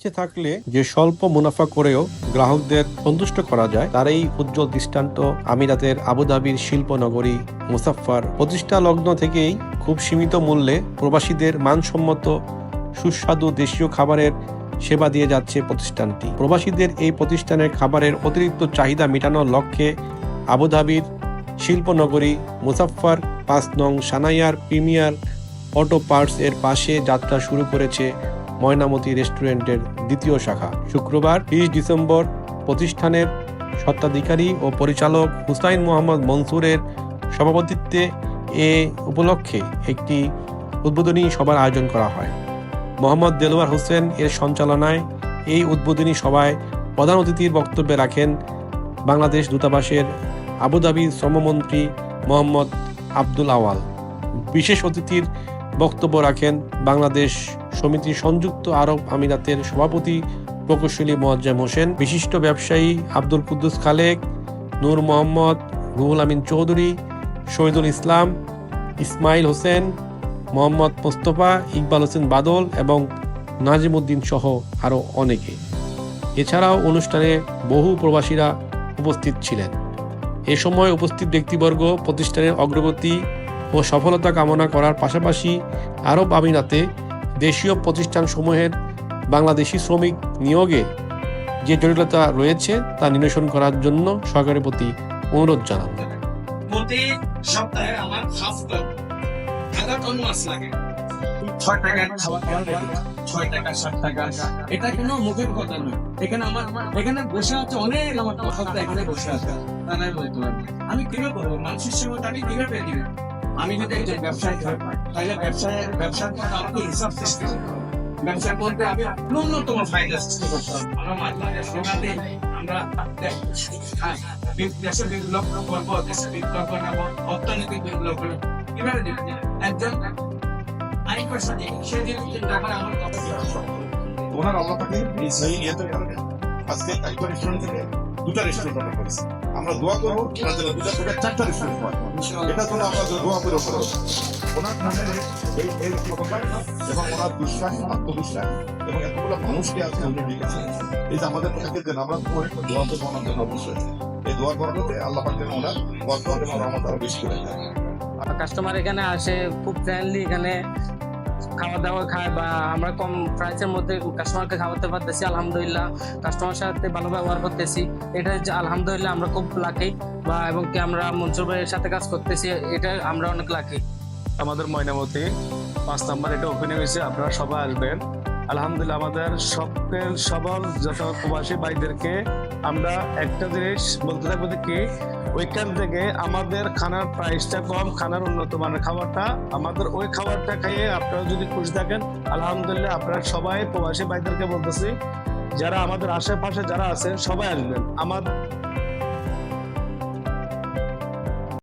ইচ্ছে থাকলে যে স্বল্প মুনাফা করেও গ্রাহকদের সন্তুষ্ট করা যায়, তার এই উজ্জ্বল দৃষ্টান্ত আমিরাতের আবুধাবির শিল্পনগরী মুসাফফার প্রতিষ্ঠা লগ্ন থেকেই খুব সীমিত মূল্যে প্রবাসীদের মানসম্মত সুস্বাদু দেশীয় খাবারের সেবা দিয়ে যাচ্ছে প্রতিষ্ঠানটি। প্রবাসীদের এই প্রতিষ্ঠানের খাবারের অতিরিক্ত চাহিদা মেটানোর লক্ষ্যে আবুধাবির শিল্পনগরী মুসাফফার পাঁচ নং সানাইয়ার প্রিমিয়ার অটো পার্টস এর পাশে যাত্রা শুরু করেছে ময়নামতি রেস্টুরেন্টের দ্বিতীয় শাখা। শুক্রবার তিরিশ ডিসেম্বর, প্রতিষ্ঠানের স্বত্বাধিকারী ও পরিচালক হুসাইন মোহাম্মদ মনসুরের সভাপতিত্বে এ উপলক্ষে একটি উদ্বোধনী সভার আয়োজন করা হয়। মোহাম্মদ দেলোয়ার হোসেন এর সঞ্চালনায় এই উদ্বোধনী সভায় প্রধান অতিথির বক্তব্যে রাখেন বাংলাদেশ দূতাবাসের আবুধাবি শ্রমমন্ত্রী মোহাম্মদ আব্দুল আওয়াল। বিশেষ অতিথির বক্তব্য রাখেন বাংলাদেশ সমিতি সংযুক্ত আরব আমিরাতের সভাপতি প্রকৌশলী মোয়াজ্জেম হোসেন, বিশিষ্ট ব্যবসায়ী আব্দুল কুদ্দুস খালেক, নূর মোহাম্মদ রুহুল আমিন চৌধুরী, শহীদুল ইসলাম, ইসমাইল হোসেন, মোহাম্মদ মোস্তফা, ইকবাল হোসেন বাদল এবং নাজিম উদ্দিন সহ আরও অনেকে। এছাড়াও অনুষ্ঠানে বহু প্রবাসীরা উপস্থিত ছিলেন। এ সময় উপস্থিত ব্যক্তিবর্গ প্রতিষ্ঠানের অগ্রগতি ও সফলতা কামনা করার পাশাপাশি আরব আমিরাতে দেশীয় প্রতিষ্ঠানসমূহের বাংলাদেশি শ্রমিক নিয়োগে যে জটিলতা রয়েছে, তা নিরসন করার জন্য সরকারের প্রতি অনুরোধ জানান প্রতি সপ্তাহে আমার আমি কীভাবে করব? মানুষের সেবাটা আমি কীভাবে দিবে আমি যদি একজন ব্যবসায়ী হই, তাহলে ব্যবসায়ের ব্যবসার পর আমাকে হিসাব সৃষ্টি করতে হবে। ব্যবসার মধ্যে আমি ন্যূনতম ফায়দা সৃষ্টি করতে হবে। আমার মাঝে সকালে আমরা হ্যাঁ, দেশে বিপ্লব করব দেশে বিপ্লব বানাবো অর্থনৈতিক বিপ্লব করব। দিবে একজন আরেক দিয়ে সে যদি চিন্তা করে আমার কথা। ওনার পাকে এই সেই ইয়েতে আজকে একটা রেস্টুরেন্ট থেকে দুটা রেস্টুরেন্ট অর্ডার করেছি। আমরা দোয়া করব দুটা থেকে চারটা রেস্টুরেন্ট এটা জন্য আমরা দোয়া করে ওনার নামে এই এই এবং ওনার বিশ্বাস আত্মবিশ্বাস এবং এতগুলো মানুষকে আজকে উনি ডেকেছেন এই যে আমাদের পক্ষে দেন, আমরা দোয়া করব ওনার জন্য অবশ্যই। এই দোয়া করাতে আল্লাহ পাকে ওনার বরকত এবং রহমত বেশি করে কাস্টমার এখানে আসে, খুব ফ্রেন্ডলি এখানে। খাওয়া দাওয়া খায় বা আমরা কম প্রাইসের মধ্যে কাস্টমারকে খাওয়াতে পারতেছি, আলহামদুলিল্লাহ। কাস্টমার সাথে ভালো ব্যবহার করতেছি। এটা আলহামদুলিল্লাহ আমরা খুব লাকি বা এবং কি আমরা মনসুর ভাইয়ের সাথে কাজ করতেছি, এটা আমরা অনেক লাকি আমাদের ময়নামতি পাঁচ নাম্বার, এটা ওপেন হয়েছে, আপনারা সবাই আসবেন। আলহামদুলিল্লাহ, আমাদের সকল সবল যত প্রবাসী ভাইদেরকে আমরা একটা জিনিস বলতে থাকব কি ওইখান থেকে আমাদের খানার প্রাইসটা কম, খানার উন্নত মানের খাবারটা, আমাদের ওই খাবারটা খাইয়ে আপনারা যদি খুশি থাকেন, আলহামদুলিল্লাহ আপনারা সবাই প্রবাসী ভাইদেরকে বলতেছি, যারা আমাদের আশেপাশে যারা আছেন, সবাই আসবেন। আমার